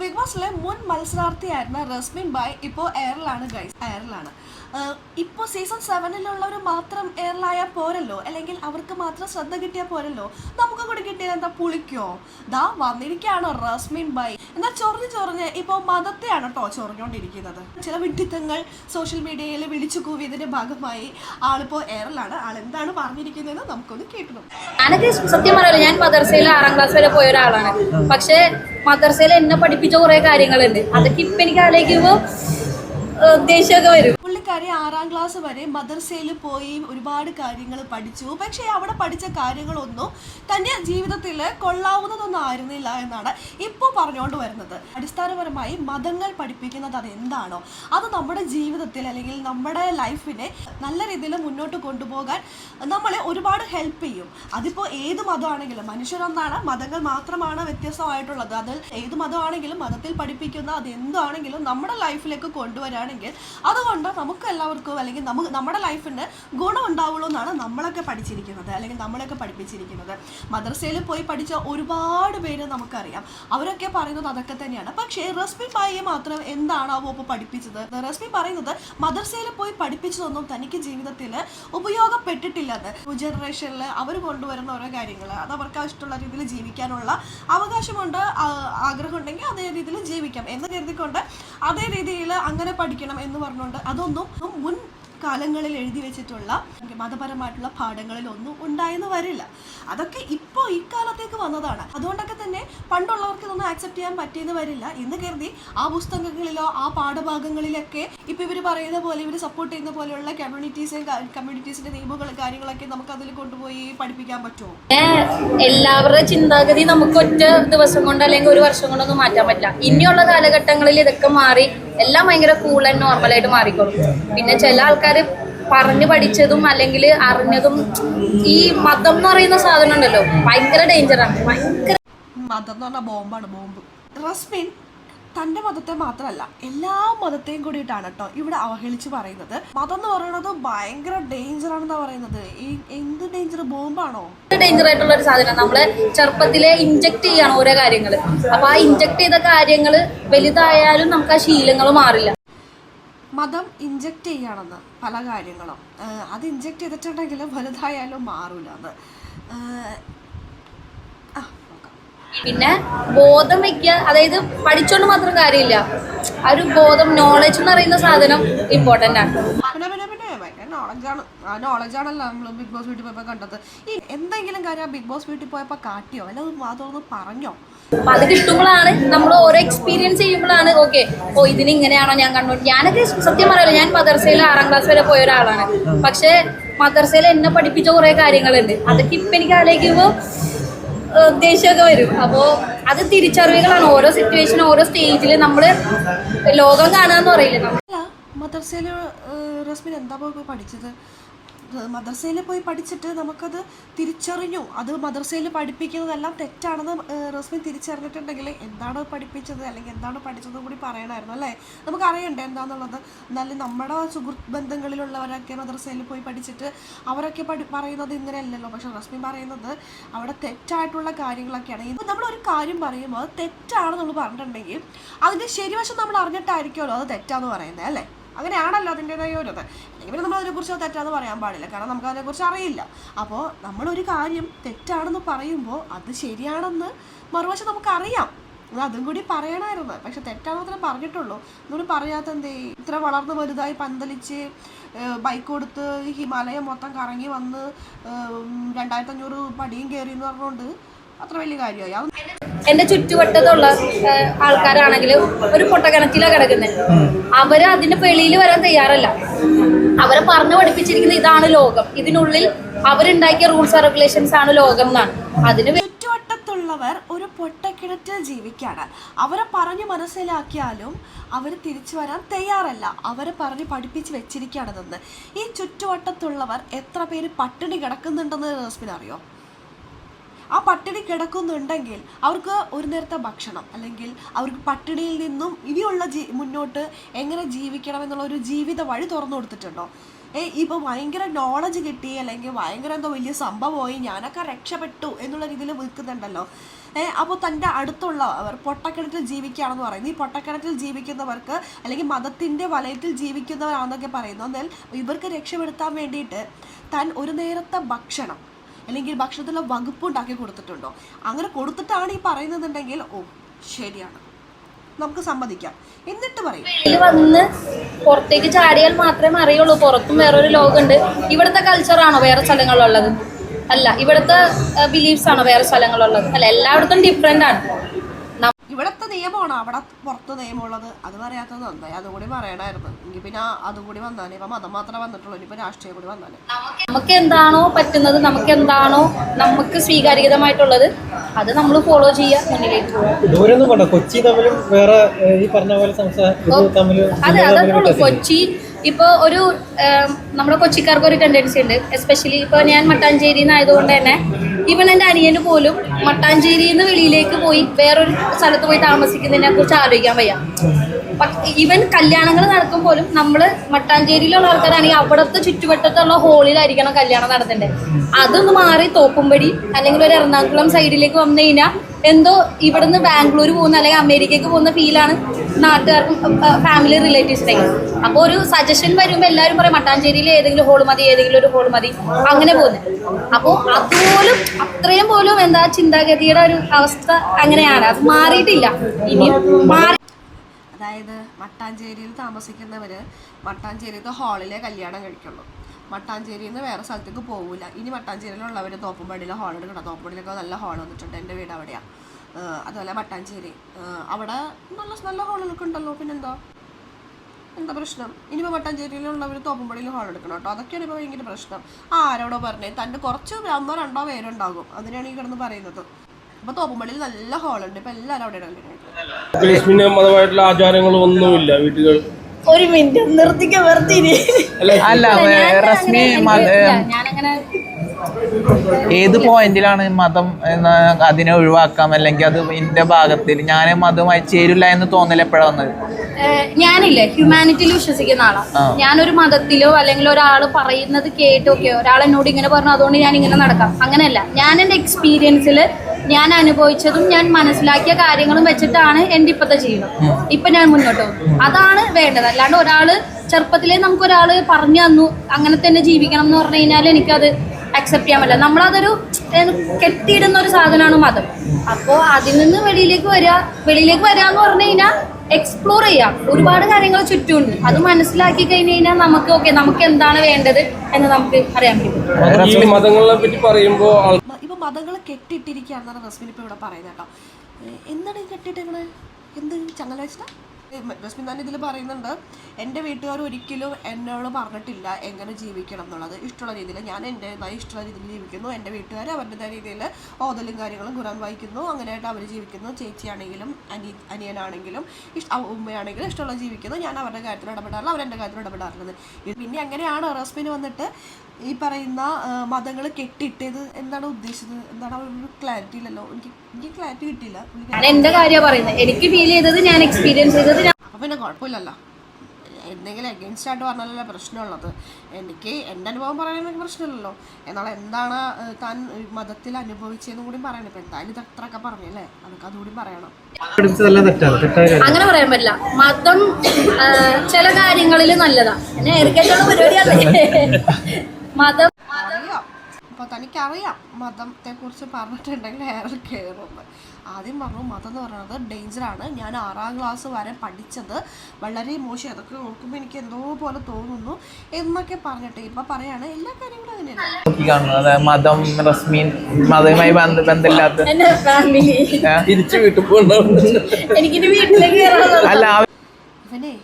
Big ബോസിലെ മുൻ മത്സരാർത്ഥിയായിരുന്ന Resmin bye ഇപ്പോൾ എയറിലാണ് guys എയറിലാണ്. ഇപ്പോൾ സീസൺ സെവനിലുള്ളവർ മാത്രം എയറിലായാൽ പോരല്ലോ? അല്ലെങ്കിൽ അവർക്ക് മാത്രം ശ്രദ്ധ കിട്ടിയാൽ പോരല്ലോ? നമുക്ക് കൂടി കിട്ടിയത് എന്താ പുളിക്കോ? ദാ വന്നിരിക്കുകയാണ് റസ്മിൻ ബായ് എന്നാൽ ചൊറിഞ്ഞ് ചൊറിഞ്ഞ് ഇപ്പോൾ മതത്തെയാണ് കേട്ടോ ചൊറിഞ്ഞുകൊണ്ടിരിക്കുന്നത് ചില വിഡിത്തങ്ങൾ സോഷ്യൽ മീഡിയയിൽ വിളിച്ചു കൂവിയതിന്റെ ഭാഗമായി ആളിപ്പോൾ എയറിലാണ്. ആൾ എന്താണ് പറഞ്ഞിരിക്കുന്നത് നമുക്കൊന്ന് കേട്ടു സത്യം പറയല്ലോ ഞാൻ മദർസയിൽ ആറാം ക്ലാസ് വരെ പോയ ഒരാളാണ്. പക്ഷെ മദർസയിൽ എന്നെ പഠിപ്പിച്ച കുറേ കാര്യങ്ങളുണ്ട്. അതൊക്കെ ഇപ്പം എനിക്ക് ആലോചിക്കുമ്പോൾ ദേഷ്യമൊക്കെ വരും. പുള്ളിക്കാരി ആറാം ക്ലാസ് വരെ മദർസയിൽ പോയി ഒരുപാട് കാര്യങ്ങൾ പഠിച്ചു. പക്ഷേ അവിടെ പഠിച്ച കാര്യങ്ങളൊന്നും തന്റെ ജീവിതത്തിൽ കൊള്ളാവുന്നതൊന്നും ആയിരുന്നില്ല എന്നാണ് ഇപ്പോൾ പറഞ്ഞുകൊണ്ട് വരുന്നത്. അടിസ്ഥാനപരമായി മതങ്ങൾ പഠിപ്പിക്കുന്നത് അത് എന്താണോ അത് നമ്മുടെ ജീവിതത്തിൽ അല്ലെങ്കിൽ നമ്മുടെ ലൈഫിനെ നല്ല രീതിയിൽ മുന്നോട്ട് കൊണ്ടുപോകാൻ നമ്മളെ ഒരുപാട് ഹെൽപ്പ് ചെയ്യും. അതിപ്പോൾ ഏത് മതമാണെങ്കിലും മനുഷ്യരൊന്നാണ് മതങ്ങൾ മാത്രമാണ് വ്യത്യസ്തമായിട്ടുള്ളത്. അതിൽ ഏത് മതമാണെങ്കിലും മതത്തിൽ പഠിപ്പിക്കുന്ന അത് എന്താണെങ്കിലും നമ്മുടെ ലൈഫിലേക്ക് കൊണ്ടുവരാണെങ്കിൽ അതുകൊണ്ട് നമുക്ക് എല്ലാവർക്കും അല്ലെങ്കിൽ നമുക്ക് നമ്മുടെ ലൈഫിന് ഗുണം ഉണ്ടാവുള്ളൂ എന്നാണ് നമ്മളൊക്കെ പഠിച്ചിരിക്കുന്നത്. അല്ലെങ്കിൽ നമ്മളൊക്കെ പഠിപ്പിച്ചിരിക്കുന്നത്. മദ്രസയിൽ പോയി പഠിച്ച ഒരുപാട് പേര് നമുക്കറിയാം. അവരൊക്കെ പറയുന്നത് അതൊക്കെ തന്നെയാണ്. പക്ഷേ റസ്മി പായെ മാത്രം എന്താണാവോ ഇപ്പോൾ പഠിപ്പിച്ചത്? റസ്മി പറയുന്നത് മദ്രസയിൽ പോയി പഠിപ്പിച്ചതൊന്നും തനിക്ക് ജീവിതത്തിൽ ഉപയോഗപ്പെട്ടിട്ടില്ലെന്ന്. അത് ജനറേഷനിൽ അവർ കൊണ്ടുവരുന്ന ഓരോ കാര്യങ്ങൾ അത് അവർക്ക് ഇഷ്ടമുള്ള രീതിയിൽ ജീവിക്കാനുള്ള അവകാശമുണ്ട് ആഗ്രഹം ആഗ്രഹമുണ്ടെങ്കിൽ അതേ രീതിയിൽ ജീവിക്കാം എന്ന് കരുതിക്കൊണ്ട് അതേ രീതിയിൽ അങ്ങനെ പഠിക്കണം എന്ന് പറഞ്ഞുകൊണ്ട് അതൊന്നും മുൻ കാലങ്ങളിൽ എഴുതി വെച്ചിട്ടുള്ള മതപരമായിട്ടുള്ള പാഠങ്ങളിൽ ഒന്നും ഉണ്ടായെന്ന് വരില്ല. അതൊക്കെ ഇപ്പോൾ ഇക്കാലത്തേക്ക് വന്നതാണ്. അതുകൊണ്ടൊക്കെ തന്നെ പണ്ടുള്ളവർക്ക് ഇതൊന്നും ആക്സെപ്റ്റ് ചെയ്യാൻ പറ്റിയെന്ന് വരില്ല. എന്ന് കരുതി ആ പുസ്തകങ്ങളിലോ ആ പാഠഭാഗങ്ങളിലൊക്കെ ഇപ്പം ഇവർ പറയുന്ന പോലെ ഇവർ സപ്പോർട്ട് ചെയ്യുന്ന പോലെയുള്ള കമ്മ്യൂണിറ്റീസ് കമ്മ്യൂണിറ്റീസിന്റെ നിയമങ്ങൾ കാര്യങ്ങളൊക്കെ നമുക്ക് അതിൽ കൊണ്ടുപോയി പഠിപ്പിക്കാൻ പറ്റുമോ? എല്ലാവരുടെ ചിന്താഗതി നമുക്ക് ഒറ്റ ദിവസം കൊണ്ട് അല്ലെങ്കിൽ ഒരു വർഷം കൊണ്ടൊന്നും മാറ്റാൻ പറ്റില്ല. ഇനിയുള്ള കാലഘട്ടങ്ങളിൽ ഇതൊക്കെ മാറി എല്ലാം ഭയങ്കര കൂൾ ആൻഡ് നോർമലായിട്ട് മാറിക്കോളും. പിന്നെ ചില ആൾക്കാർ പറഞ്ഞു പഠിച്ചതും അല്ലെങ്കിൽ അറിഞ്ഞതും ഈ മതം എന്ന് പറയുന്ന സാധനം ഉണ്ടല്ലോ ഭയങ്കര ഡേഞ്ചറാണ് ഭയങ്കര മതം എന്ന് പറഞ്ഞാൽ ബോംബാണ് ബോംബ്. റസ്മിൻ തന്റെ മതത്തെ മാത്രമല്ല എല്ലാ മതത്തെയും കൂടിയിട്ടാണ് കേട്ടോ ഇവിടെ അവഹേളിച്ച് പറയുന്നത്. മതം എന്ന് പറയുന്നത് ഭയങ്കര ഡേഞ്ചർ ആണെന്നാ പറയുന്നത്. ഈ എന്ത് ഡേഞ്ചർ ബോംബാണോ ഡേഞ്ചർ ആയിട്ടുള്ള ഒരു സാധനം? നമ്മൾ ചെറുപ്പത്തിലെ ഇഞ്ചക്ട് ചെയ്യാണ് ഓരോ കാര്യങ്ങൾ അപ്പൊ ആ ഇഞ്ചക്ട് ചെയ്ത കാര്യങ്ങൾ വലുതായാലും നമുക്ക് ആ ശീലങ്ങൾ മാറില്ല. മതം ഇഞ്ചക്ട് ചെയ്യാണെന്ന് പല കാര്യങ്ങളും. അത് ഇഞ്ചക്ട് ചെയ്തിട്ടുണ്ടെങ്കിൽ വലുതായാലും മാറൂല അത്. പിന്നെ ബോധം വയ്ക്കുക അതായത് പഠിച്ചോണ്ട് മാത്രം കാര്യമില്ല. ആ ഒരു ബോധം നോളജ് എന്ന് പറയുന്ന സാധനം ഇമ്പോർട്ടന്റ് ആണ്. പിന്നെ പിന്നെ പിന്നെ ഭയങ്കര നോളജാണ് ആ നോളജാണല്ലോ നമ്മൾ ബിഗ് ബോസ് വീട്ടിൽ പോയപ്പോൾ കണ്ടത്. ഈ എന്തെങ്കിലും കാര്യം ബിഗ് ബോസ് വീട്ടിൽ പോയപ്പോൾ കാട്ടിയോ? അല്ല അതൊന്ന് പറഞ്ഞോ? അപ്പൊ അത് കിട്ടുമ്പോഴാണ് നമ്മൾ ഓരോ എക്സ്പീരിയൻസ് ചെയ്യുമ്പോഴാണ് ഓക്കെ ഓ ഇതിന് ഇങ്ങനെയാണോ ഞാൻ കണ്ടു ഞാനൊക്കെ സത്യം പറയാലോ ഞാൻ മദർസയിൽ ആറാം ക്ലാസ് വരെ പോയ ഒരാളാണ്. പക്ഷെ മദർസയിൽ എന്നെ പഠിപ്പിച്ച കുറെ കാര്യങ്ങളുണ്ട്. അതൊക്കെ ഇപ്പൊ എനിക്ക് ആലോചിക്കുമ്പോൾ ദേഷ്യമൊക്കെ വരും. അപ്പോൾ അത് തിരിച്ചറിവുകളാണ്. ഓരോ സിറ്റുവേഷൻ ഓരോ സ്റ്റേജിൽ നമ്മൾ ലോകം കാണുക എന്ന് പറയില്ല നമ്മൾ മദർസയിൽ റസ്മിൻ എന്താ പഠിച്ചത്? മദർസയിൽ പോയി പഠിച്ചിട്ട് നമുക്കത് തിരിച്ചറിഞ്ഞു. അത് മദ്രസയിൽ പഠിപ്പിക്കുന്നതെല്ലാം തെറ്റാണെന്ന് റസ്മി തിരിച്ചറിഞ്ഞിട്ടുണ്ടെങ്കിൽ എന്താണ് പഠിപ്പിച്ചത് അല്ലെങ്കിൽ എന്താണ് പഠിച്ചതെന്ന് കൂടി പറയണമായിരുന്നു അല്ലേ? നമുക്കറിയണ്ടേ എന്താണെന്നുള്ളത് എന്നാലും നമ്മുടെ സുഹൃത്ത് ബന്ധങ്ങളിലുള്ളവരൊക്കെ മദ്രസയിൽ പോയി പഠിച്ചിട്ട് അവരൊക്കെ പഠി പറയുന്നത് ഇങ്ങനെയല്ലല്ലോ. പക്ഷെ റസ്മി പറയുന്നത് അവിടെ തെറ്റായിട്ടുള്ള കാര്യങ്ങളൊക്കെയാണ്. ഇപ്പം നമ്മളൊരു കാര്യം പറയുമ്പോൾ അത് തെറ്റാണെന്ന് പറഞ്ഞിട്ടുണ്ടെങ്കിൽ അതിന്റെ ശരിവശം നമ്മൾ അറിഞ്ഞിട്ടായിരിക്കുമല്ലോ അത് തെറ്റാന്ന് പറയുന്നത് അല്ലേ? അങ്ങനെയാണല്ലോ അതിന്റെതായ ഒരു ഇത് നമ്മൾ അത് തെറ്റാന്ന് പറയാൻ പാടില്ല. കാരണം നമുക്ക് അതിനെക്കുറിച്ച് അറിയില്ല. അപ്പോൾ നമ്മളൊരു കാര്യം തെറ്റാണെന്ന് പറയുമ്പോൾ അത് ശരിയാണെന്ന് മറുവശം നമുക്കറിയാം. അത് കൂടി പറയണമായിരുന്നു. പക്ഷെ തെറ്റാന്ന് മാത്രമേ പറഞ്ഞിട്ടുള്ളൂ. എന്നോട് പറയാത്ത എന്തേ ഇത്ര വളർന്ന് വലുതായി പന്തലിച്ച് ബൈക്ക് കൊടുത്ത് ഹിമാലയം മൊത്തം കറങ്ങി വന്ന് രണ്ടായിരത്തി അഞ്ഞൂറ് പടിയും കയറി എന്ന് പറഞ്ഞുകൊണ്ട് അത്ര വലിയ കാര്യമായി. അത് എന്റെ ചുറ്റുവട്ടത്തുള്ള ആൾക്കാരാണെങ്കിലും ആൾക്കാരാണെങ്കിൽ ഒരു പൊട്ടക്കിണറ്റിലാണ് കിടക്കുന്നത് അവർ അതിന്റെ വെളിയിൽ വരാൻ തയ്യാറല്ല. അവരെ പറഞ്ഞു പഠിപ്പിച്ചിരിക്കുന്ന ഇതാണ് ലോകം. ഇതിനുള്ളിൽ അവരുണ്ടാക്കിയ റൂൾസ് ആൻഡ് റെഗുലേഷൻസ് ആണ് ലോകം എന്നാണ്. അതിന് ചുറ്റുവട്ടത്തുള്ളവർ ഒരു പൊട്ടക്കിണറ്റിൽ ജീവിക്കാണ്. അവരെ പറഞ്ഞു മനസ്സിലാക്കിയാലും അവർ തിരിച്ചു വരാൻ തയ്യാറല്ല. അവരെ പറഞ്ഞ് പഠിപ്പിച്ച് വെച്ചിരിക്കുകയാണെന്ന് ഈ ചുറ്റുവട്ടത്തുള്ളവർ എത്ര പേര് പട്ടിണി കിടക്കുന്നുണ്ടെന്ന് റസ്മിൻ അറിയോ? ആ പട്ടിണി കിടക്കുന്നുണ്ടെങ്കിൽ അവർക്ക് ഒരു നേരത്തെ ഭക്ഷണം അല്ലെങ്കിൽ അവർക്ക് പട്ടിണിയിൽ നിന്നും ഇനിയുള്ള ജീ മുന്നോട്ട് എങ്ങനെ ജീവിക്കണം എന്നുള്ള ഒരു ജീവിത വഴി തുറന്നു കൊടുത്തിട്ടുണ്ടോ? ഏ ഇപ്പോൾ ഭയങ്കര നോളജ് കിട്ടി അല്ലെങ്കിൽ ഭയങ്കര എന്തോ വലിയ സംഭവമായി ഞാനൊക്കെ രക്ഷപ്പെട്ടു എന്നുള്ള രീതിയിൽ നിൽക്കുന്നുണ്ടല്ലോ. ഏഹ് അപ്പോൾ തന്റെ അടുത്തുള്ളവർ പൊട്ടക്കിണറ്റിൽ ജീവിക്കുകയാണെന്ന് പറയുന്നത് ഈ പൊട്ടക്കിണറ്റിൽ ജീവിക്കുന്നവർക്ക് അല്ലെങ്കിൽ മതത്തിന്റെ വലയത്തിൽ ജീവിക്കുന്നവരാണെന്നൊക്കെ പറയുന്നു. എന്നാൽ ഇവർക്ക് രക്ഷപ്പെടുത്താൻ വേണ്ടിയിട്ട് താൻ ഒരു നേരത്തെ ഭക്ഷണം അല്ലെങ്കിൽ ഭക്ഷണത്തിലുള്ള വകുപ്പ് ഉണ്ടാക്കി കൊടുത്തിട്ടുണ്ടോ? അങ്ങനെ കൊടുത്തിട്ടാണ് ഈ പറയുന്നതെന്നുണ്ടെങ്കിൽ ഓ ശരിയാണ്. നമുക്ക് സമ്മതിക്കാം. എന്നിട്ട് പറയും. വന്ന് പുറത്തേക്ക് ചാടിയാൽ മാത്രമേ അറിയുള്ളൂ. പുറത്തും വേറൊരു ലോകമുണ്ട്. ഇവിടുത്തെ കൾച്ചറാണോ വേറെ സ്ഥലങ്ങളിലുള്ളത് അല്ല ഇവിടുത്തെ ബിലീഫ്സ് ആണോ വേറെ സ്ഥലങ്ങളിലുള്ളത് അല്ല എല്ലായിടത്തും ഡിഫറെന്റ് ആണ്. ഇവിടത്തെ നിയമമാണ്. അവിടെ പുറത്ത് നിയമമുള്ളത്. അത് പറയാത്തത് നന്നായി. അതുകൂടി പറയണമായിരുന്നു എങ്കിൽ പിന്നെ അതുകൂടി അതും കൂടി വന്നാലേ. ഇപ്പം മതം മാത്രമേ വന്നിട്ടുള്ളൂ. ഇനിയിപ്പോൾ രാഷ്ട്രീയം കൂടി വന്നാലേ. നമുക്ക് എന്താണോ പറ്റുന്നത് നമുക്ക് എന്താണോ നമുക്ക് സ്വീകാര്യതമായിട്ടുള്ളത് അത് നമ്മൾ ഫോളോ ചെയ്യുക മുന്നിലേക്ക് കൊച്ചി തമ്മിലും വേറെ ഈ പറഞ്ഞ പോലെ അതെ കൊച്ചി ഇപ്പോൾ ഒരു നമ്മുടെ കൊച്ചിക്കാർക്ക് ഒരു ടെൻഡൻസി ഉണ്ട്. എസ്പെഷ്യലി ഇപ്പോൾ ഞാൻ മട്ടാഞ്ചേരിയിൽ നിന്ന് ആയതുകൊണ്ട് തന്നെ ഇവൻ എന്റെ അനിയന് പോലും മട്ടാഞ്ചേരിയിൽ നിന്ന് വെളിയിലേക്ക് പോയി വേറൊരു സ്ഥലത്ത് പോയി താമസിക്കുന്നതിനെ കുറിച്ച് ആലോചിക്കാൻ വയ്യ. ഇവൻ കല്യാണങ്ങൾ നടക്കുമ്പോഴും നമ്മൾ മട്ടാഞ്ചേരിയിലുള്ള ആൾക്കാരാണെങ്കിൽ അവിടുത്തെ ചുറ്റുവട്ടത്തുള്ള ഹോളിലായിരിക്കണം കല്യാണം നടത്തേണ്ടത്. അതൊന്ന് മാറി തോപ്പുംപടി അല്ലെങ്കിൽ ഒരു എറണാകുളം സൈഡിലേക്ക് വന്നു കഴിഞ്ഞാൽ എന്തോ ഇവിടുന്ന് ബാംഗ്ലൂർ പോകുന്ന അല്ലെങ്കിൽ അമേരിക്കയ്ക്ക് പോകുന്ന ഫീലാണ് നാട്ടുകാർക്കും ഫാമിലി റിലേറ്റീവ്സിനൊക്കെ അപ്പോൾ ഒരു സജഷൻ വരുമ്പോൾ എല്ലാവരും പറയും മട്ടാഞ്ചേരിയിൽ ഏതെങ്കിലും ഹോൾ മതി ഏതെങ്കിലും ഒരു ഹോൾ മതി. അങ്ങനെ പോകുന്നത് അപ്പോൾ അതുപോലും അത്രയും പോലും എന്താ ചിന്താഗതിയുടെ ഒരു അവസ്ഥ അങ്ങനെയാണ്. അത് മാറിയിട്ടില്ല. ഇനിയും മാറി അതായത് മട്ടാഞ്ചേരിയിൽ താമസിക്കുന്നവർ മട്ടാഞ്ചേരിയിലത്തെ ഹാളിലെ കല്യാണം കഴിക്കുള്ളൂ. മട്ടാഞ്ചേരിയിൽ നിന്ന് വേറെ സ്ഥലത്തേക്ക് പോകില്ല ഇനി മട്ടാഞ്ചേരിയിലുള്ളവർ തോപ്പുംപടിയിലെ ഹാൾ എടുക്കണം. തോപ്പുംപടിയിലൊക്കെ നല്ല ഹാൾ വന്നിട്ടുണ്ട്. എന്റെ വീട് അവിടെയാണ് അതുപോലെ മട്ടാഞ്ചേരി. അവിടെ നല്ല നല്ല ഹാളുകളൊക്കെ ഉണ്ടല്ലോ. പിന്നെന്താ? എന്താ പ്രശ്നം? ഇനിയിപ്പോൾ മട്ടാഞ്ചേരിയിലുള്ളവർ തോപ്പുംപടിയിൽ ഹാൾ എടുക്കണം കേട്ടോ. അതൊക്കെയാണ് ഇപ്പോൾ ഭയങ്കര പ്രശ്നം. ആ ആരോടോ പറഞ്ഞേ. തന്റെ കുറച്ച് ഒന്നോ രണ്ടോ പേരുണ്ടാകും. അതിനാണ് ഈ കിടന്ന് പറയുന്നത്. അപ്പോൾ തോപ്പുംപടിയിൽ നല്ല ഹോളുണ്ട് ഇപ്പോൾ എല്ലാവരും അവിടെ ജസ്മിന് മതമായിട്ടുള്ള ആചാരങ്ങളും ഒന്നുമില്ല വീട്ടുകൾ ഒരു മിനിറ്റ് നിർത്തിക്ക വെറുതെ അല്ല റസ്മി ഞാനങ്ങനെ ഏത് പോയിന്റിലാണ് മതം എന്ന് അതിനെ ഒഴിവാക്കാം? അല്ലെങ്കിൽ അത് എന്റെ ഭാഗത്തിൽ ഞാൻ മതമായി ചേരില്ല എന്ന് തോന്നൽ എപ്പോഴാണ് വന്നത്? ഞാനില്ലേ ഹ്യൂമാനിറ്റിയിൽ വിശ്വസിക്കുന്ന ആളാണ്. ഞാനൊരു മതത്തിലോ അല്ലെങ്കിൽ ഒരാൾ പറയുന്നത് കേട്ടോക്കെയോ ഒരാൾ എന്നോട് ഇങ്ങനെ പറഞ്ഞു അതുകൊണ്ട് ഞാൻ ഇങ്ങനെ നടക്കാം. അങ്ങനെയല്ല. ഞാൻ എന്റെ എക്സ്പീരിയൻസിൽ ഞാൻ അനുഭവിച്ചതും ഞാൻ മനസ്സിലാക്കിയ കാര്യങ്ങളും വെച്ചിട്ടാണ് എന്റെ ഇപ്പോഴത്തെ ജീവിതം. ഇപ്പൊ ഞാൻ മുന്നോട്ട് പോകും. അതാണ് വേണ്ടത്. അല്ലാണ്ട് ഒരാൾ ചെറുപ്പത്തിലേ നമുക്ക് ഒരാൾ പറഞ്ഞു തന്നു അങ്ങനെ തന്നെ ജീവിക്കണം എന്ന് പറഞ്ഞു കഴിഞ്ഞാൽ എനിക്കത് അക്സെപ്റ്റ് ചെയ്യാൻ പറ്റില്ല. നമ്മളതൊരു കെട്ടിയിടുന്ന ഒരു സാധനമാണ് മതം. അപ്പോൾ അതിൽ നിന്ന് വെളിയിലേക്ക് വരിക വെളിയിലേക്ക് വരിക എന്ന് പറഞ്ഞു കഴിഞ്ഞാൽ എക്സ്പ്ലോർ ചെയ്യാം. ഒരുപാട് കാര്യങ്ങൾ ചുറ്റുമുണ്ട്. അത് മനസ്സിലാക്കി കഴിഞ്ഞ് കഴിഞ്ഞാൽ നമുക്ക് ഓക്കെ നമുക്ക് എന്താണ് വേണ്ടത് എന്ന് നമുക്ക് അറിയാൻ പറ്റും. മതങ്ങളെ പറ്റി പറയുമ്പോൾ ആൾ കെട്ടിട്ടിരിക്കുകയാണെന്നാണ് റസ്മിനിപ്പോൾ ഇവിടെ പറയുന്നത് കേട്ടോ. എന്താണ് കെട്ടിയിട്ടേക്കണേ? എന്ത് ചങ്ങല റസ്മിൻ തന്നെ ഇതിൽ പറയുന്നുണ്ട് എന്റെ വീട്ടുകാർ ഒരിക്കലും എന്നോട് പറഞ്ഞിട്ടില്ല എങ്ങനെ ജീവിക്കണം എന്നുള്ളത്. ഇഷ്ടമുള്ള രീതിയിൽ ഞാൻ എന്റെ ഇഷ്ടമുള്ള രീതിയിൽ ജീവിക്കുന്നു. എന്റെ വീട്ടുകാർ അവരുടേതായ രീതിയിൽ ഓതലും കാര്യങ്ങളും ഖുറാൻ വായിക്കുന്നു. അങ്ങനെയായിട്ട് അവർ ജീവിക്കുന്നു. ചേച്ചിയാണെങ്കിലും അനി അനിയനാണെങ്കിലും ഇഷ്ട ഉമ്മയാണെങ്കിലും ഇഷ്ടമുള്ള ജീവിക്കുന്നു. ഞാൻ അവരുടെ കാര്യത്തിൽ ഇടപെടാറില്ല. അവരെന്റെ കാര്യത്തിൽ ഇടപെടാറുള്ളത് പിന്നെ അങ്ങനെയാണ് റസ്മിന് വന്നിട്ട് ഈ പറയുന്ന മതങ്ങൾ കെട്ടിയിട്ടത് എന്താണ് ഉദ്ദേശിച്ചത്? എന്താണ് ഒരു ക്ലാരിറ്റി ഇല്ലല്ലോ. എനിക്ക് എനിക്ക് ക്ലാരിറ്റി കിട്ടിയില്ല. ഞാൻ എന്റെ കാര്യമാണ് പറയുന്നത് എനിക്ക് ഫീൽ ചെയ്തത് ഞാൻ എക്സ്പീരിയൻസ് ചെയ്തത് ഞാൻ അപ്പം പിന്നെ കുഴപ്പമില്ലല്ലോ. എന്തെങ്കിലും എഗൻസ്റ്റ് ആയിട്ട് പറഞ്ഞാലല്ലേ പ്രശ്നമുള്ളത്. എനിക്ക് എന്റെ അനുഭവം പറയാനൊക്കെ പ്രശ്നമില്ലല്ലോ. എന്നാൽ എന്താണ് താൻ മതത്തിൽ അനുഭവിച്ചതെന്ന് കൂടി പറയണം. ഇപ്പം എന്തായാലും ഇത് അത്രയൊക്കെ പറഞ്ഞല്ലേ അതൊക്കെ അതുകൂടി പറയണം. അങ്ങനെ പറയാൻ പറ്റില്ല. മതം ചില കാര്യങ്ങളിൽ നല്ലതാണ് എന്നെ പരിപാടി മതം അപ്പോൾ തനിക്കറിയാം മതത്തെക്കുറിച്ച് പറഞ്ഞിട്ടുണ്ടെങ്കിൽ ഏറെ കയറുമെന്ന് ആദ്യം പറഞ്ഞു മതം എന്ന് പറയുന്നത് ഡേഞ്ചറാണ് ഞാൻ ആറാം ക്ലാസ് വരെ പഠിച്ചത് വളരെ മോശം. അതൊക്കെ നോക്കുമ്പോൾ എനിക്ക് എന്തോ പോലെ തോന്നുന്നു എന്നൊക്കെ പറഞ്ഞിട്ട് ഇപ്പം പറയാണ്. എല്ലാ കാര്യങ്ങളും അങ്ങനെയാണ് മതം റസ്മീൻ മതവുമായി ബന്ധമില്ലാത്ത? തിരിച്ചു വീട്ടിൽ അല്ല അവനെ ഇവനെ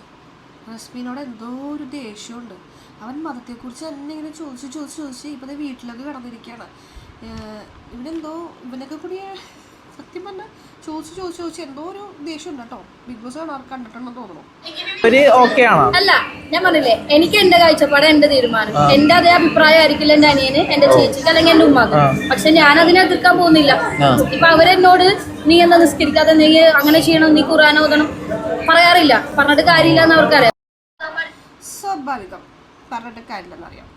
റസ്മിനോട് എന്തോ ഒരു ദേഷ്യമുണ്ട്. അവൻ മതത്തെക്കുറിച്ച് തന്നെ ഇങ്ങനെ ചോദിച്ച് ചോദിച്ച് ചോദിച്ച് ഇപ്പം ദേ വീട്ടിലൊക്കെ കിടന്നിരിക്കുകയാണ്. ഇവനെന്തോ ഇവനൊക്കെ കൂടി സത്യം പറഞ്ഞാൽ ചോദിച്ച് ചോദിച്ച് ചോദിച്ച് എന്തോ ഒരു ദേഷ്യമുണ്ട് കേട്ടോ. ബിഗ് ബോസ് ആണ് കണ്ടിട്ടുണ്ടെന്ന് തോന്നുന്നു. ഒരു ഓക്കെ ആണോ? അല്ല ഞാൻ പറഞ്ഞില്ലേ എനിക്ക് എന്റെ കാഴ്ചപ്പാട് എന്റെ തീരുമാനം. എന്റെ അതേ അഭിപ്രായം ആയിരിക്കില്ല എന്റെ അനിയന് എന്റെ ചേച്ചിക്ക് അല്ലെങ്കിൽ എന്റെ ഉമ്മാക്ക്. പക്ഷെ ഞാൻ അതിനെ എതിർക്കാൻ പോകുന്നില്ല. ഇപ്പൊ അവരെന്നോട് നീ എന്താ നിസ്കരിക്കാതെ നീ അങ്ങനെ ചെയ്യണം? നീ ഖുറാൻ ഓതണം? പറയാറില്ല. പറഞ്ഞിട്ട് കാര്യമില്ല എന്ന് അവർക്കറിയാം. സ്വാഭാവികം. പറഞ്ഞിട്ട് കാര്യമില്ലെന്നറിയാം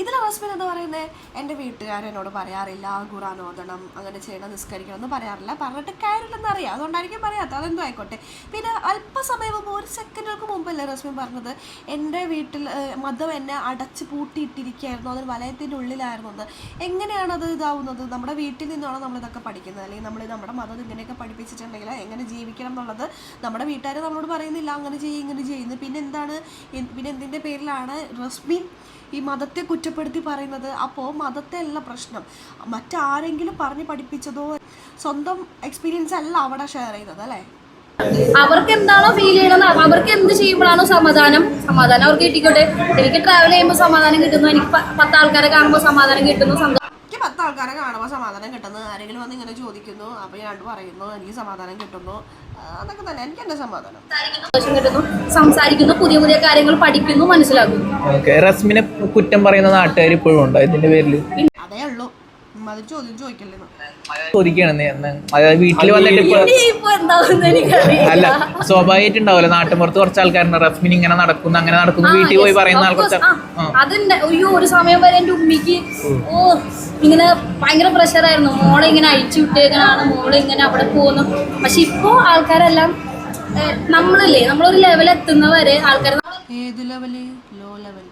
ഇതിൽ റസ്മിൻ എന്ന് പറയുന്നത് എന്റെ വീട്ടുകാരെന്നോട് പറയാറില്ല ഖുറാൻ ഓതണം അങ്ങനെ ചെയ്യണം നിസ്കരിക്കണം എന്ന് പറയാറില്ല. പറഞ്ഞിട്ട് കാര്യമില്ലെന്ന് അറിയാം. അതുകൊണ്ടായിരിക്കും പറയാത്തത്. അതെന്തോ ആയിക്കോട്ടെ. പിന്നെ അല്പസമയം ഒരു സെക്കൻഡുകൾക്ക് മുമ്പല്ലേ റസ്മിൻ പറഞ്ഞത്? എന്റെ വീട്ടിൽ മതം എന്നെ അടച്ച് പൂട്ടിയിട്ടിരിക്കുകയായിരുന്നു. അതൊരു വലയത്തിന്റെ ഉള്ളിലായിരുന്നു അത് എങ്ങനെയാണ് അത് ഇതാവുന്നത്? നമ്മുടെ വീട്ടിൽ നിന്നാണ് നമ്മൾ ഇതൊക്കെ പഠിക്കുന്നത്? അല്ലെങ്കിൽ നമ്മൾ നമ്മുടെ മതം ഇങ്ങനെയൊക്കെ പഠിപ്പിച്ചിട്ടുണ്ടെങ്കിൽ എങ്ങനെ ജീവിക്കണം എന്നുള്ളത് നമ്മുടെ വീട്ടുകാർ നമ്മളോട് പറയുന്നില്ല. അങ്ങനെ ചെയ്യും ഇങ്ങനെ ചെയ്യുന്നു പിന്നെ എന്താണ്? പിന്നെ എന്തിന്റെ പേരിലാണ്? റസ്മിൻ. ഈ മതത്തെ കുറ്റപ്പെടുത്തി പറയുന്നത്? അപ്പോൾ മതത്തെ അല്ല പ്രശ്നം. മറ്റാരെങ്കിലും പറഞ്ഞ് പഠിപ്പിച്ചതോ സ്വന്തം എക്സ്പീരിയൻസ് അല്ല അവിടെ ഷെയർ ചെയ്യുന്നത് അല്ലേ? അവർക്ക് എന്താണോ ഫീൽ ചെയ്യണമെന്ന് അവർക്ക് എന്ത് ചെയ്യുമ്പോഴാണോ സമാധാനം? സമാധാനം അവർക്ക് കിട്ടിക്കോട്ടെ. എനിക്ക് ട്രാവൽ ചെയ്യുമ്പോൾ സമാധാനം കിട്ടുന്നു. എനിക്ക് പത്ത് ആൾക്കാരെ കാണുമ്പോൾ സമാധാനം കിട്ടുന്നു. ആൾക്കാരെ കാണുമ്പോൾ സമാധാനം കിട്ടുന്നു. ആരെങ്കിലും വന്ന് ഇങ്ങനെ ചോദിക്കുന്നു അപ്പോൾ ഞാൻ പറയുന്നു എനിക്ക് സമാധാനം കിട്ടുന്നു. അതൊക്കെ തന്നെ. എനിക്ക് എന്റെ സമാധാനം. കിട്ടുന്നു സംസാരിക്കുന്നു പുതിയ പുതിയ കാര്യങ്ങൾ പഠിക്കുന്നു മനസ്സിലാക്കുന്നു. ഓക്കെ. റസ്മിനെ കുറ്റം പറയുന്ന നാട്ടുകാർ ഇപ്പോഴും ഉണ്ടോ ഇതിന്റെ പേരിൽ അതേ ചോദ്യം ചോദിക്കല്ലേ വീട്ടിൽ വന്നിട്ട് അല്ല സ്വാഭാവികമായിട്ട് ഉണ്ടാവില്ല നാട്ടുമ്പുറത്ത് കുറച്ച് ആൾക്കാരുണ്ട്. റഫ്മിൻ ഇങ്ങനെ നടക്കുന്നു അങ്ങനെ നടക്കുന്നു. വീട്ടിൽ പോയി പറയുന്ന of ആൾക്കാർ അതുണ്ട് അയ്യോ ഒരു സമയം വരെ എന്റെ ഉമ്മിക്ക് ഓ ഇങ്ങനെ ഭയങ്കര പ്രഷറായിരുന്നു മോളെ ഇങ്ങനെ അഴിച്ചു വിട്ടേക്കണാണ്. മോളെ ഇങ്ങനെ അവിടെ പോകുന്നു. പക്ഷെ ഇപ്പോ ആൾക്കാരെല്ലാം നമ്മളില്ലേ? നമ്മളൊരു ലെവൽ ആൾക്കാർ ഏത് ലെവൽ ലോ ലെവൽ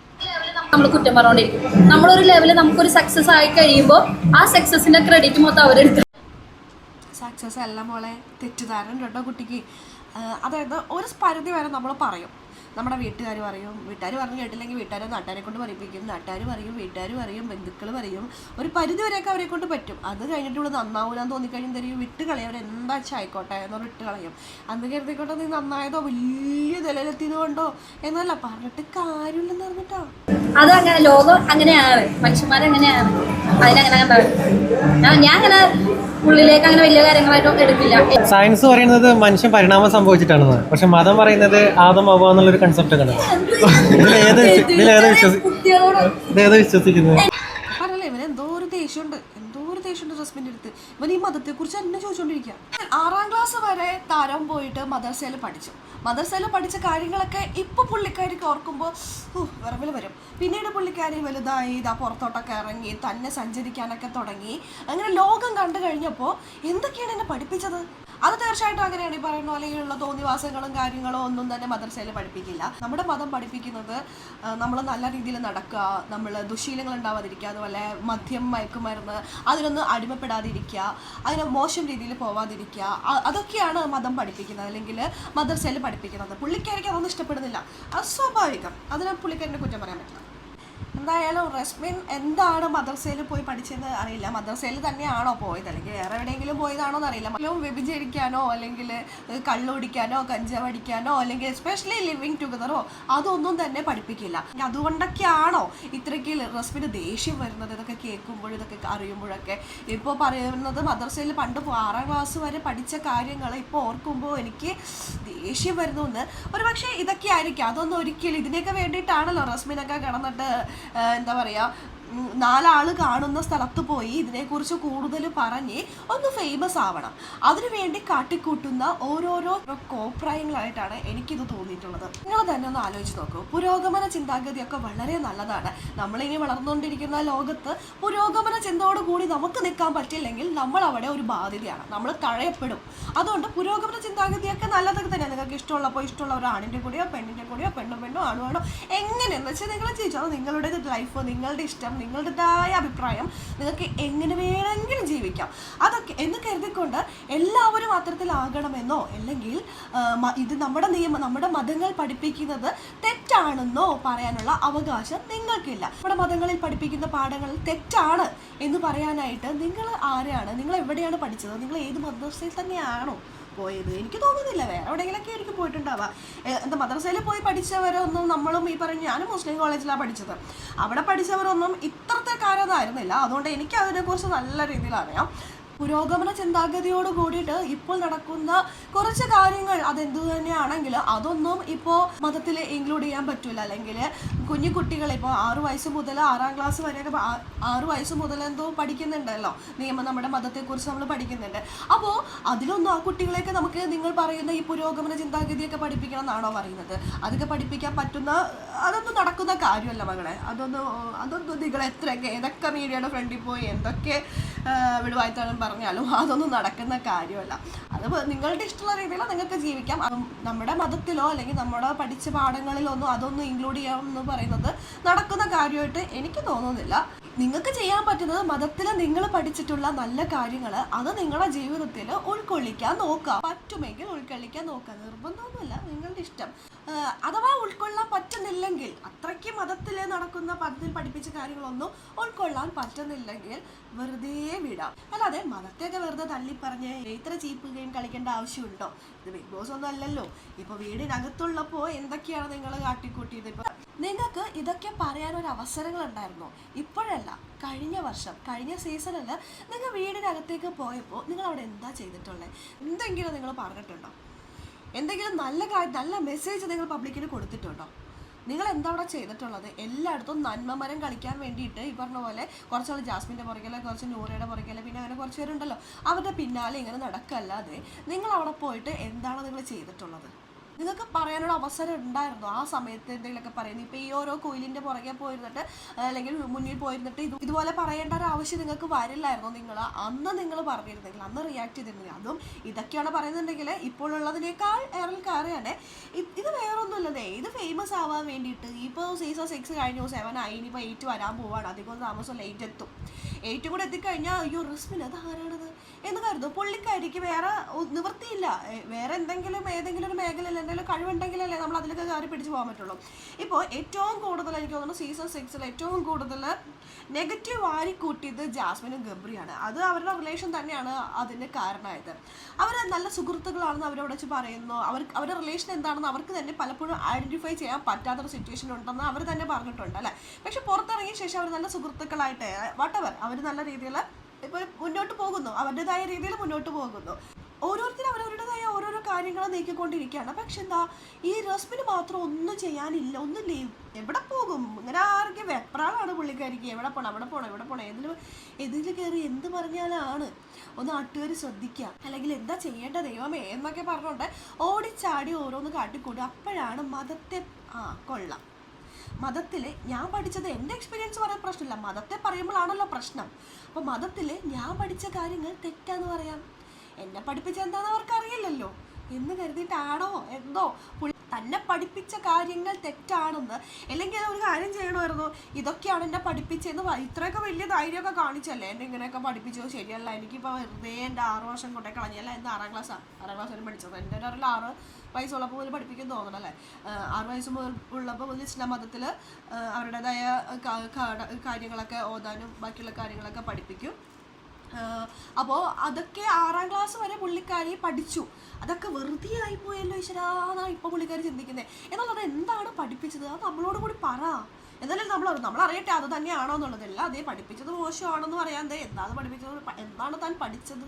നമ്മൾ കുറ്റം പറഞ്ഞുകൊണ്ടിരിക്കും നമ്മളൊരു ലെവൽ നമുക്കൊരു സക്സസ് ആയി കഴിയുമ്പോൾ ആ സക്സസിന്റെ ക്രെഡിറ്റ് മൊത്തം അവരെടുക്കും സക്സസ് അല്ല മോളെ. തെറ്റിദ്ധാരണ കേട്ടോ കുട്ടിക്ക്? അതായത് ഒരു പരിധി വരെ നമ്മൾ പറയും. നമ്മുടെ വീട്ടുകാർ പറയും വീട്ടുകാർ പറഞ്ഞു കേട്ടില്ലെങ്കിൽ വീട്ടുകാരെ നാട്ടുകാരെ കൊണ്ട് പറയിപ്പിക്കും. നാട്ടുകാർ പറയും വീട്ടുകാർ പറയും ബന്ധുക്കൾ പറയും. ഒരു പരിധി വരെയൊക്കെ അവരെ കൊണ്ട് പറ്റും. അത് കഴിഞ്ഞിട്ട് ഇവിടെ നന്നാവൂലെന്ന് തോന്നിക്കഴിഞ്ഞാൽ തരും വിട്ട് കളയും. അവർ എന്താ ആയിക്കോട്ടെ എന്നൊരു ഇട്ട് കളയും. അന്ന് കരുതിക്കോട്ടെ നീ നന്നായതോ? വലിയ നിലയിലെത്തിയത് കൊണ്ടോ? എന്നല്ല പറഞ്ഞിട്ട് കാര്യമില്ലെന്ന് പറഞ്ഞിട്ടാ. അത് അങ്ങനെ ലോകം അങ്ങനെയാണ്. മനുഷ്യന്മാരങ്ങനെയാണ് അതിനങ്ങനെ ഞാൻ അങ്ങനെ ഉള്ളിലേക്ക് അങ്ങനെ വലിയ കാര്യങ്ങളായിട്ടൊക്കെ എടുക്കില്ല. സയൻസ് പറയുന്നത് മനുഷ്യൻ പരിണാമം സംഭവിച്ചിട്ടാണെന്ന് പക്ഷെ മതം പറയുന്നത് ആദം അവ എന്നുള്ളൊരു കൺസെപ്റ്റ് ഇതിലേത് വിശ്വസിക്കുന്നത്? എന്തോ ഒരു ദേഷ്യമുണ്ട്. എന്തോ ഒരു ദേഷ്യമുണ്ട് അടുത്ത്. ഇവൻ ഈ മതത്തെക്കുറിച്ച് തന്നെ ചോദിച്ചുകൊണ്ടിരിക്കുക ആറാം ക്ലാസ് വരെ താരം പോയിട്ട് മദർസയിൽ പഠിച്ചു. മദർസയിൽ പഠിച്ച കാര്യങ്ങളൊക്കെ ഇപ്പൊ പുള്ളിക്കാരിക്ക് ഓർക്കുമ്പോൾ വിറവിൽ വരും. പിന്നീട് പുള്ളിക്കാരി വലുതായി ഇതാ പുറത്തോട്ടൊക്കെ ഇറങ്ങി തന്നെ സഞ്ചരിക്കാനൊക്കെ തുടങ്ങി. അങ്ങനെ ലോകം കണ്ടു കഴിഞ്ഞപ്പോൾ എന്തൊക്കെയാണ് എന്നെ പഠിപ്പിച്ചത്? അത് തീർച്ചയായിട്ടും അങ്ങനെയാണ് ഈ പറയുന്ന പോലെയുള്ള തോന്നിവാസങ്ങളും കാര്യങ്ങളും ഒന്നും തന്നെ മദർസയിൽ പഠിപ്പിക്കില്ല. നമ്മുടെ മതം പഠിപ്പിക്കുന്നത് നമ്മൾ നല്ല രീതിയിൽ നടക്കുക നമ്മൾ ദുശീലങ്ങൾ ഉണ്ടാവാതിരിക്കുക അതുപോലെ മദ്യം മയക്കുമരുന്ന് അതിനൊന്നും അടിമപ്പെടാതിരിക്കുക അതിന് മോശം രീതിയിൽ പോവാതിരിക്കുക അതൊക്കെയാണ് മതം പഠിപ്പിക്കുന്നത്. അല്ലെങ്കിൽ മദർസയിൽ പഠിപ്പിക്കുന്നത്. പുള്ളിക്കാരിക്ക് അതൊന്നും ഇഷ്ടപ്പെടുന്നില്ല. അത് സ്വാഭാവികം. അതിന് പുള്ളിക്കാരന്റെ കുറ്റം പറയാൻ പറ്റില്ല എന്തായാലും റസ്മിൻ എന്താണ് മദർസയിൽ പോയി പഠിച്ചതെന്ന് അറിയില്ല. മദർസയിൽ തന്നെയാണോ പോയത്? അല്ലെങ്കിൽ വേറെ എവിടെയെങ്കിലും പോയതാണോ എന്ന് അറിയില്ല. മറ്റും വ്യഭിചരിക്കാനോ അല്ലെങ്കിൽ കള്ളുടിക്കാനോ കഞ്ചാവടിക്കാനോ അല്ലെങ്കിൽ എസ്പെഷ്യലി ലിവിങ് ടുഗദറോ അതൊന്നും തന്നെ പഠിപ്പിക്കില്ല. അതുകൊണ്ടൊക്കെയാണോ ഇത്രയ്ക്ക് റസ്മിന് ദേഷ്യം വരുന്നത്? ഇതൊക്കെ കേൾക്കുമ്പോഴും ഇതൊക്കെ അറിയുമ്പോഴൊക്കെ ഇപ്പോൾ പറയുന്നത് മദർസയിൽ പണ്ട് ആറാം ക്ലാസ് വരെ പഠിച്ച കാര്യങ്ങൾ ഇപ്പോൾ ഓർക്കുമ്പോൾ എനിക്ക് ദേഷ്യം വരുന്നു എന്ന് ഒരു പക്ഷേ ഇതൊക്കെ ആയിരിക്കും അതൊന്നും ഒരിക്കലും ഇതിനൊക്കെ വേണ്ടിയിട്ടാണല്ലോ റസ്മിനൊക്കെ കിടന്നിട്ട് എന്താ പറയുക ഉം, നാലാൾ കാണുന്ന സ്ഥലത്ത് പോയി ഇതിനെക്കുറിച്ച് കൂടുതൽ പറഞ്ഞ് ഒന്ന് ഫേമസ് ആവണം. അതിനുവേണ്ടി കാട്ടിക്കൂട്ടുന്ന ഓരോരോ കോപ്രായങ്ങളായിട്ടാണ് എനിക്കിത് തോന്നിയിട്ടുള്ളത്. നിങ്ങൾ തന്നെ ഒന്ന് ആലോചിച്ച് നോക്കൂ. പുരോഗമന ചിന്താഗതിയൊക്കെ വളരെ നല്ലതാണ്. നമ്മളിനി വളർന്നുകൊണ്ടിരിക്കുന്ന ലോകത്ത് പുരോഗമന ചിന്തയോടുകൂടി നമുക്ക് നിൽക്കാൻ പറ്റില്ലെങ്കിൽ നമ്മൾ അവിടെ ഒരു ബാധ്യതയാണ്. നമ്മൾ തഴയപ്പെടും. അതുകൊണ്ട് പുരോഗമന ചിന്താഗതിയൊക്കെ നല്ലതൊക്കെ തന്നെ. നിങ്ങൾക്ക് ഇഷ്ടമുള്ളപ്പോൾ ഇഷ്ടമുള്ള ഒരു ആണിന്റെ കൂടെയോ പെണ്ണിന്റെ കൂടെയോ പെണ്ണും പെണ്ണോ ആണോ ആണോ എങ്ങനെയെന്ന് വെച്ചാൽ നിങ്ങൾ ജീവിച്ചു അത് നിങ്ങളുടെ ലൈഫ് നിങ്ങളുടെ ഇഷ്ടം നിങ്ങളുടേതായ അഭിപ്രായം നിങ്ങൾക്ക് എങ്ങനെ വേണമെങ്കിലും ജീവിക്കാം. അതൊക്കെ എന്ന് കരുതിക്കൊണ്ട് എല്ലാവരും അത്തരത്തിലാകണമെന്നോ അല്ലെങ്കിൽ ഇത് നമ്മുടെ നിയമം നമ്മുടെ മതങ്ങൾ പഠിപ്പിക്കുന്നത് തെറ്റാണെന്നോ പറയാനുള്ള അവകാശം നിങ്ങൾക്കില്ല. നമ്മുടെ മതങ്ങളിൽ പഠിപ്പിക്കുന്ന പാഠങ്ങൾ തെറ്റാണ് എന്ന് പറയാനായിട്ട് നിങ്ങൾ ആരാണ്? നിങ്ങൾ എവിടെയാണ് പഠിച്ചത്? നിങ്ങൾ ഏത് മദ്രസയിൽ തന്നെയാണോ? പോയത്. എനിക്ക് തോന്നുന്നില്ല. വേറെ എവിടെയെങ്കിലൊക്കെ ആയിരിക്കും പോയിട്ടുണ്ടാവുക. എന്താ മദ്രസയിൽ പോയി പഠിച്ചവരൊന്നും നമ്മളും ഈ പറഞ്ഞ ഞാനും മുസ്ലിം കോളേജിലാണ് പഠിച്ചത്. അവിടെ പഠിച്ചവരൊന്നും ഇത്രത്തെ ആയിരുന്നില്ല. അതുകൊണ്ട് എനിക്ക് അതിനെക്കുറിച്ച് നല്ല രീതിയിൽ അറിയാം. പുരോഗമന ചിന്താഗതിയോട് കൂടിയിട്ട് ഇപ്പോൾ നടക്കുന്ന കുറച്ച് കാര്യങ്ങൾ അതെന്തു തന്നെയാണെങ്കിലും അതൊന്നും ഇപ്പോൾ മതത്തിൽ ഇൻക്ലൂഡ് ചെയ്യാൻ പറ്റില്ല അല്ലെങ്കിൽ കുഞ്ഞു കുട്ടികളെ ഇപ്പോൾ ആറു വയസ്സ് മുതൽ ആറാം ക്ലാസ് വരെയൊക്കെ ആറു വയസ്സ് മുതൽ എന്തോ പഠിക്കുന്നുണ്ടല്ലോ. നിയമം നമ്മുടെ മതത്തെക്കുറിച്ച് നമ്മൾ പഠിക്കുന്നുണ്ട്. അപ്പോൾ അതിലൊന്നും ആ കുട്ടികളെയൊക്കെ നമുക്ക് നിങ്ങൾ പറയുന്ന ഈ പുരോഗമന ചിന്താഗതിയൊക്കെ പഠിപ്പിക്കണം എന്നാണോ പറയുന്നത്? അതൊക്കെ പഠിപ്പിക്കാൻ പറ്റുന്ന അതൊന്നും നടക്കുന്ന കാര്യമല്ല മകളെ. അതൊന്നും അതൊന്നും നിങ്ങൾ എത്രയൊക്കെ ഏതൊക്കെ മീഡിയയുടെ ഫ്രണ്ടിൽ പോയി എന്തൊക്കെ വിടുവായ്ത്താലും പറഞ്ഞാലും അതൊന്നും നടക്കുന്ന കാര്യമല്ല. അത് നിങ്ങളുടെ ഇഷ്ടമുള്ള രീതിയിൽ നിങ്ങൾക്ക് ജീവിക്കാം. നമ്മുടെ മതത്തിലോ അല്ലെങ്കിൽ നമ്മുടെ പഠിച്ച പാഠങ്ങളിലോ ഒന്നും അതൊന്നും ഇൻക്ലൂഡ് ചെയ്യാം എന്ന് പറയുന്നത് നടക്കുന്ന കാര്യമായിട്ട് എനിക്ക് തോന്നുന്നില്ല. നിങ്ങൾക്ക് ചെയ്യാൻ പറ്റുന്നത് മതത്തിൽ നിങ്ങൾ പഠിച്ചിട്ടുള്ള നല്ല കാര്യങ്ങൾ അത് നിങ്ങളുടെ ജീവിതത്തിൽ ഉൾക്കൊള്ളിക്കാൻ നോക്കുക. പറ്റുമെങ്കിൽ ഉൾക്കൊള്ളിക്കാൻ നോക്കുക. നിർബന്ധമൊന്നുമില്ല. നിങ്ങളുടെ ഇഷ്ടം. അഥവാ ഉൾക്കൊള്ളാൻ പറ്റുന്നില്ലെങ്കിൽ അത്രയ്ക്ക് മതത്തിൽ നടക്കുന്ന പദത്തിൽ പഠിപ്പിച്ച കാര്യങ്ങളൊന്നും ഉൾക്കൊള്ളാൻ പറ്റുന്നില്ലെങ്കിൽ വെറുതെ വിടാം. അല്ലാതെ മതത്തെയൊക്കെ വെറുതെ തള്ളിപ്പറഞ്ഞ് ഇത്ര ചീപ്പ് ഗെയിം കളിക്കേണ്ട ആവശ്യമുണ്ടോ? ഇത് ബിഗ് ബോസ് ഒന്നും അല്ലല്ലോ. ഇപ്പൊ വീടിനകത്തുള്ളപ്പോ എന്തൊക്കെയാണ് നിങ്ങൾ കാട്ടിക്കൂട്ടിയത് ഇപ്പൊ? നിങ്ങൾക്ക് ഇതൊക്കെ പറയാൻ ഒരു അവസരങ്ങൾ ഉണ്ടായിരുന്നോ? ഇപ്പോഴല്ല കഴിഞ്ഞ വർഷം കഴിഞ്ഞ സീസണിൽ നിങ്ങൾ വീടിനകത്തേക്ക് പോയപ്പോൾ നിങ്ങൾ അവിടെ എന്താ ചെയ്തിട്ടുള്ളത് എന്തെങ്കിലും നിങ്ങൾ പറഞ്ഞിട്ടുണ്ടോ? എന്തെങ്കിലും നല്ല കാര്യം നല്ല മെസ്സേജ് നിങ്ങൾ പബ്ലിക്കിന് കൊടുത്തിട്ടുണ്ടോ? നിങ്ങൾ എന്താണ് അവിടെ ചെയ്തിട്ടുള്ളത്? എല്ലായിടത്തും നന്മമരം കളിക്കാൻ വേണ്ടിയിട്ട് ഈ പറഞ്ഞ പോലെ കുറച്ചാൾ ജാസ്മിന്റെ പുറകിലെ കുറച്ച് നൂറയുടെ പുറകിലെ പിന്നെ അങ്ങനെ കുറച്ച് പേരുണ്ടല്ലോ. അവരുടെ പിന്നാലെ ഇങ്ങനെ നടക്കല്ലാതെ നിങ്ങൾ അവിടെ പോയിട്ട് എന്താണ് നിങ്ങൾ ചെയ്തിട്ടുള്ളത്? നിങ്ങൾക്ക് പറയാനുള്ള അവസരം ഉണ്ടായിരുന്നു? ആ സമയത്ത് എന്തെങ്കിലുമൊക്കെ പറയുന്നത് ഇപ്പൊ ഈ ഓരോ കോയിലിന്റെ പുറകെ പോയിരുന്നിട്ട് അല്ലെങ്കിൽ മുന്നിൽ പോയിരുന്നിട്ട് ഇത് ഇതുപോലെ പറയേണ്ട ഒരു ആവശ്യം നിങ്ങൾക്ക് വരില്ലായിരുന്നു? നിങ്ങൾ അന്ന് നിങ്ങൾ പറഞ്ഞിരുന്നെങ്കിൽ അന്ന് റിയാക്ട് ചെയ്തിരുന്നെങ്കിൽ അതും ഇതൊക്കെയാണ് പറയുന്നുണ്ടെങ്കിൽ ഇപ്പോഴുള്ളതിനേക്കാൾ ഏറെ കയറിയാണ്. ഇത് വേറൊന്നുമില്ലതേ. ഇത് ഫേമസ് ആവാൻ വേണ്ടിയിട്ട് ഇപ്പോൾ സീസൺ സിക്സ് കഴിഞ്ഞു സെവൻ ആയി ഇനിയിപ്പോൾ എയ്റ്റ് വരാൻ പോവാണ്. അധികം താമസം ലേറ്റ് എത്തും. എയ്റ്റും കൂടെ എത്തിക്കഴിഞ്ഞാൽ അയ്യോ റിസ്മിൻ അത് ആരാണത് എന്ന് കരുതും. പുള്ളിക്കാരിക്ക് വേറെ നിവൃത്തിയില്ല. വേറെ എന്തെങ്കിലും ഏതെങ്കിലും ഒരു മേഖലയിൽ എന്തെങ്കിലും കഴിവുണ്ടെങ്കിലല്ലേ നമ്മൾ അതിലൊക്കെ കയറി പിടിച്ച് പോകാൻ പറ്റുള്ളൂ. ഇപ്പോൾ ഏറ്റവും കൂടുതൽ എനിക്ക് തോന്നുന്നു സീസൺ സിക്സിൽ ഏറ്റവും കൂടുതൽ നെഗറ്റീവ് വാരിക്കൂട്ടിയത് ജാസ്മിനും ഗബ്രിയാണ്. അത് അവരുടെ റിലേഷൻ തന്നെയാണ് അതിന്റെ കാരണമായത്. അവർ നല്ല സുഹൃത്തുക്കളാണെന്ന് അവരോട് വെച്ച് പറയുന്നു. അവർക്ക് അവരുടെ റിലേഷൻ എന്താണെന്ന് അവർക്ക് തന്നെ പലപ്പോഴും ഐഡന്റിഫൈ ചെയ്യാൻ പറ്റാത്തൊരു സിറ്റുവേഷൻ ഉണ്ടെന്ന് അവർ തന്നെ പറഞ്ഞിട്ടുണ്ട് അല്ലേ? പക്ഷെ പുറത്തിറങ്ങിയ ശേഷം അവർ നല്ല സുഹൃത്തുക്കളായിട്ട് വട്ടവർ അവർ നല്ല രീതിയിൽ ഇപ്പോൾ മുന്നോട്ട് പോകുന്നു. അവരുടേതായ രീതിയിൽ മുന്നോട്ട് പോകുന്നു. ഓരോരുത്തരും അവരവരുടേതായ ഓരോരോ കാര്യങ്ങൾ നീക്കിക്കൊണ്ടിരിക്കുകയാണ്. പക്ഷെ എന്താ ഈ റസ്മിന് മാത്രം ഒന്നും ചെയ്യാനില്ല ഒന്നും ലീവ് എവിടെ പോകും? ഇങ്ങനെ ആർക്കും വെപ്രാളാണ് പുള്ളിക്കാരിക്ക്. എവിടെ പോണം? അവിടെ പോണം? എവിടെ പോണം? ഏതിലും ഇതിൽ കയറി എന്ത് പറഞ്ഞാലാണ് ഒന്ന് നാട്ടുകാർ ശ്രദ്ധിക്കുക. അല്ലെങ്കിൽ എന്താ ചെയ്യേണ്ട ദൈവമേ എന്നൊക്കെ പറഞ്ഞുകൊണ്ട് ഓടിച്ചാടി ഓരോന്ന് കാട്ടിക്കൂടുക. അപ്പോഴാണ് മതത്തെ ആ കൊള്ളാം. മതത്തിൽ ഞാൻ പഠിച്ചത് എന്റെ എക്സ്പീരിയൻസ് പറയാൻ പ്രശ്നമില്ല. മതത്തെ പറയുമ്പോഴാണല്ലോ പ്രശ്നം. അപ്പോൾ മതത്തിൽ ഞാൻ പഠിച്ച കാര്യങ്ങൾ തെറ്റാന്ന് പറയാം. എന്നെ പഠിപ്പിച്ച എന്താണെന്ന് അവർക്ക് അറിയില്ലല്ലോ എന്ന് കരുതിയിട്ടാണോ? എന്തോ? തന്നെ പഠിപ്പിച്ച കാര്യങ്ങൾ തെറ്റാണെന്ന് അല്ലെങ്കിൽ ഒരു കാര്യം ചെയ്യണമായിരുന്നു. ഇതൊക്കെയാണ് എന്നെ പഠിപ്പിച്ചതെന്ന് ഇത്രയൊക്കെ വലിയ ധൈര്യമൊക്കെ കാണിച്ചല്ലേ? എന്നെ ഇങ്ങനെയൊക്കെ പഠിപ്പിച്ചോ ശരിയല്ല. എനിക്കിപ്പോൾ വെറുതെ എന്റെ ആറ് വർഷം കൊണ്ടേ കളഞ്ഞല്ല എന്ന് ആറാം ക്ലാസ്സാണ് ആറാം ക്ലാസ് വരെ പഠിച്ചത്. എന്റെ ഒരു ആറ് വയസ്സുള്ളപ്പോൾ മുതൽ പഠിപ്പിക്കും തോന്നണം അല്ലേ? ആറ് വയസ്സ് മുതൽ ഉള്ളപ്പോൾ മുതൽ ഇസ്ലാം മതത്തിൽ അവരുടേതായ കാര്യങ്ങളൊക്കെ ഓതാനും ബാക്കിയുള്ള കാര്യങ്ങളൊക്കെ പഠിപ്പിക്കും. അപ്പോൾ അതൊക്കെ ആറാം ക്ലാസ് വരെ പുള്ളിക്കാരി പഠിച്ചു. അതൊക്കെ വെറുതെ ആയിപ്പോയല്ലോ ഈശ്വരാന്നാണ് ഇപ്പോൾ പുള്ളിക്കാരി ചിന്തിക്കുന്നത് എന്നാൽ അത് എന്താണ് പഠിപ്പിച്ചത്? അത് നമ്മളോട് കൂടി പറ. എന്നാലും നമ്മൾ നമ്മൾ അറിയട്ടെ അത് തന്നെയാണോ എന്നുള്ളതല്ല അതേ പഠിപ്പിച്ചത് മോശമാണെന്ന് പറയാതെ എന്താണ് പഠിപ്പിച്ചത്? എന്താണ് താൻ പഠിച്ചത്?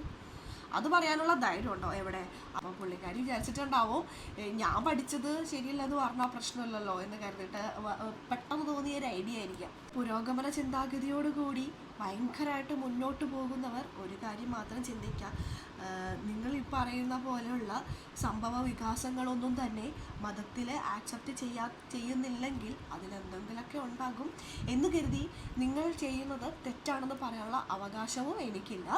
അത് പറയാനുള്ള ധൈര്യം ഉണ്ടോ എവിടെ? അപ്പം പുള്ളിക്കാരി വിചാരിച്ചിട്ടുണ്ടാവും "ഏ, ഞാൻ പഠിച്ചത് ശരിയല്ലെന്ന് പറഞ്ഞാൽ പ്രശ്നമില്ലല്ലോ എന്ന് കരുതിയിട്ട് പെട്ടെന്ന് തോന്നിയ ഒരു ഐഡിയ ആയിരിക്കാം. പുരോഗമന ചിന്താഗതിയോടുകൂടി ഭയങ്കരമായിട്ട് മുന്നോട്ട് പോകുന്നവർ ഒരു കാര്യം മാത്രം ചിന്തിക്കുക. നിങ്ങൾ ഈ പറയുന്ന പോലെയുള്ള സംഭവ വികാസങ്ങളൊന്നും തന്നെ മതത്തിൽ ആക്സെപ്റ്റ് ചെയ്യാ ചെയ്യുന്നില്ലെങ്കിൽ അതിലെന്തെങ്കിലുമൊക്കെ ഉണ്ടാകും. എന്ന് കരുതി നിങ്ങൾ ചെയ്യുന്നത് തെറ്റാണെന്ന് പറയാനുള്ള അവകാശവും എനിക്കില്ല.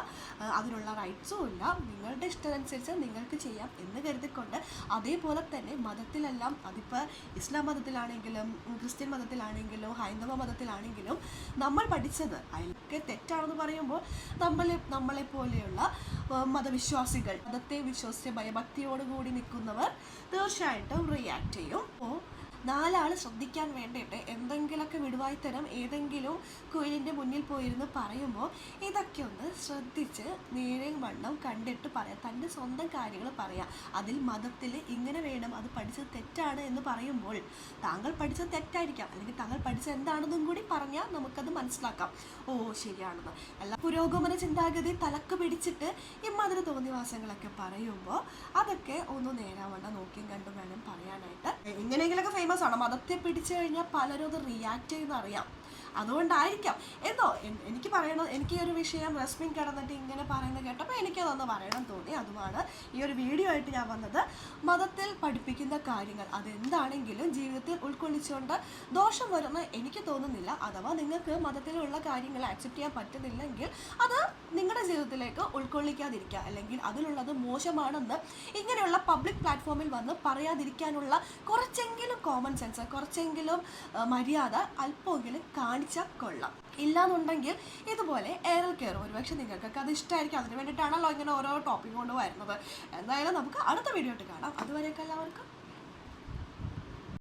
അതിനുള്ള റൈറ്റ്സും ഇല്ല. നിങ്ങളുടെ ഇഷ്ടമനുസരിച്ച് നിങ്ങൾക്ക് ചെയ്യാം എന്ന് കരുതിക്കൊണ്ട് അതേപോലെ തന്നെ മതത്തിലെല്ലാം അതിപ്പോൾ ഇസ്ലാം മതത്തിലാണെങ്കിലും ക്രിസ്ത്യൻ മതത്തിലാണെങ്കിലും ഹൈന്ദവ മതത്തിലാണെങ്കിലും നമ്മൾ പഠിച്ചത് അതിലൊക്കെ തെറ്റാണെന്ന് പറയുമ്പോൾ നമ്മളെ പോലെയുള്ള മതവിശ്വാസികൾ മതത്തെ വിശ്വസിച്ച് ഭയഭക്തിയോടുകൂടി നിൽക്കുന്നവർ തീർച്ചയായിട്ടും റിയാക്ട് ചെയ്യും. നാലാൾ ശ്രദ്ധിക്കാൻ വേണ്ടിയിട്ട് എന്തെങ്കിലുമൊക്കെ വിടുവായിത്തരം ഏതെങ്കിലും കുയിലിന്റെ മുന്നിൽ പോയിരുന്ന് പറയുമ്പോൾ ഇതൊക്കെ ഒന്ന് ശ്രദ്ധിച്ച് നേരെ വണ്ണം കണ്ടിട്ട് പറയാം. തന്റെ സ്വന്തം കാര്യങ്ങൾ പറയാം. അതിൽ മതത്തിൽ ഇങ്ങനെ വേണം അത് പഠിച്ചത് തെറ്റാണ് എന്ന് പറയുമ്പോൾ താങ്കൾ പഠിച്ചത് തെറ്റായിരിക്കാം. അല്ലെങ്കിൽ താങ്കൾ പഠിച്ചത് എന്താണെന്നും കൂടി പറഞ്ഞാൽ നമുക്കത് മനസ്സിലാക്കാം. ഓ ശരിയാണെന്ന്. അല്ല പുരോഗമന ചിന്താഗതി തലക്ക് പിടിച്ചിട്ട് ഇമ്മാതിരി തോന്നിവാസങ്ങളൊക്കെ പറയുമ്പോൾ അതൊക്കെ ഒന്ന് നേരാവണ്ണം നോക്കിയും കണ്ടും വേണം പറയാനായിട്ട്. എങ്ങനെയെങ്കിലൊക്കെ ഫേമസ് ആണ് മതത്തെ പിടിച്ചു കഴിഞ്ഞാൽ പലരും അത് റിയാക്ട് ചെയ്യുന്ന അറിയാം അതുകൊണ്ടായിരിക്കാം. എൻ- എനിക്ക് പറയണം എനിക്ക് ഈ ഒരു വിഷയം റസ്മിൻ കിടന്നിട്ട് ഇങ്ങനെ പറയുന്നത് കേട്ടപ്പോൾ എനിക്കതൊന്ന് പറയണം തോന്നി. അതുമാണ് ഈ ഒരു വീഡിയോ ആയിട്ട് ഞാൻ വന്നത്. മതത്തിൽ പഠിപ്പിക്കുന്ന കാര്യങ്ങൾ അതെന്താണെങ്കിലും ജീവിതത്തിൽ ഉൾക്കൊള്ളിച്ചുകൊണ്ട് ദോഷം വരുന്ന എനിക്ക് തോന്നുന്നില്ല. അഥവാ നിങ്ങൾക്ക് മതത്തിലുള്ള കാര്യങ്ങൾ ആക്സെപ്റ്റ് ചെയ്യാൻ പറ്റുന്നില്ലെങ്കിൽ അത് നിങ്ങളുടെ ജീവിതത്തിലേക്ക് ഉൾക്കൊള്ളിക്കാതിരിക്കുക. അല്ലെങ്കിൽ അതിലുള്ളത് മോശമാണെന്ന് ഇങ്ങനെയുള്ള പബ്ലിക് പ്ലാറ്റ്ഫോമിൽ വന്ന് പറയാതിരിക്കാനുള്ള കുറച്ചെങ്കിലും കോമൺ സെൻസ് കുറച്ചെങ്കിലും മര്യാദ അല്പമെങ്കിലും കാണിച്ചാൽ കൊള്ളാം. ഇല്ലാന്നുണ്ടെങ്കിൽ ഇതുപോലെ എയർ കെയർ ഒരുപക്ഷെ നിങ്ങൾക്കൊക്കെ അത് ഇഷ്ടമായിരിക്കും അതിന് വേണ്ടിയിട്ടാണല്ലോ ഇങ്ങനെ ഓരോ ടോപ്പിക് കൊണ്ട് വരുന്നത്. എന്തായാലും നമുക്ക് അടുത്ത വീഡിയോ ആയിട്ട് കാണാം. അതുവരെയൊക്കെ എല്ലാവർക്കും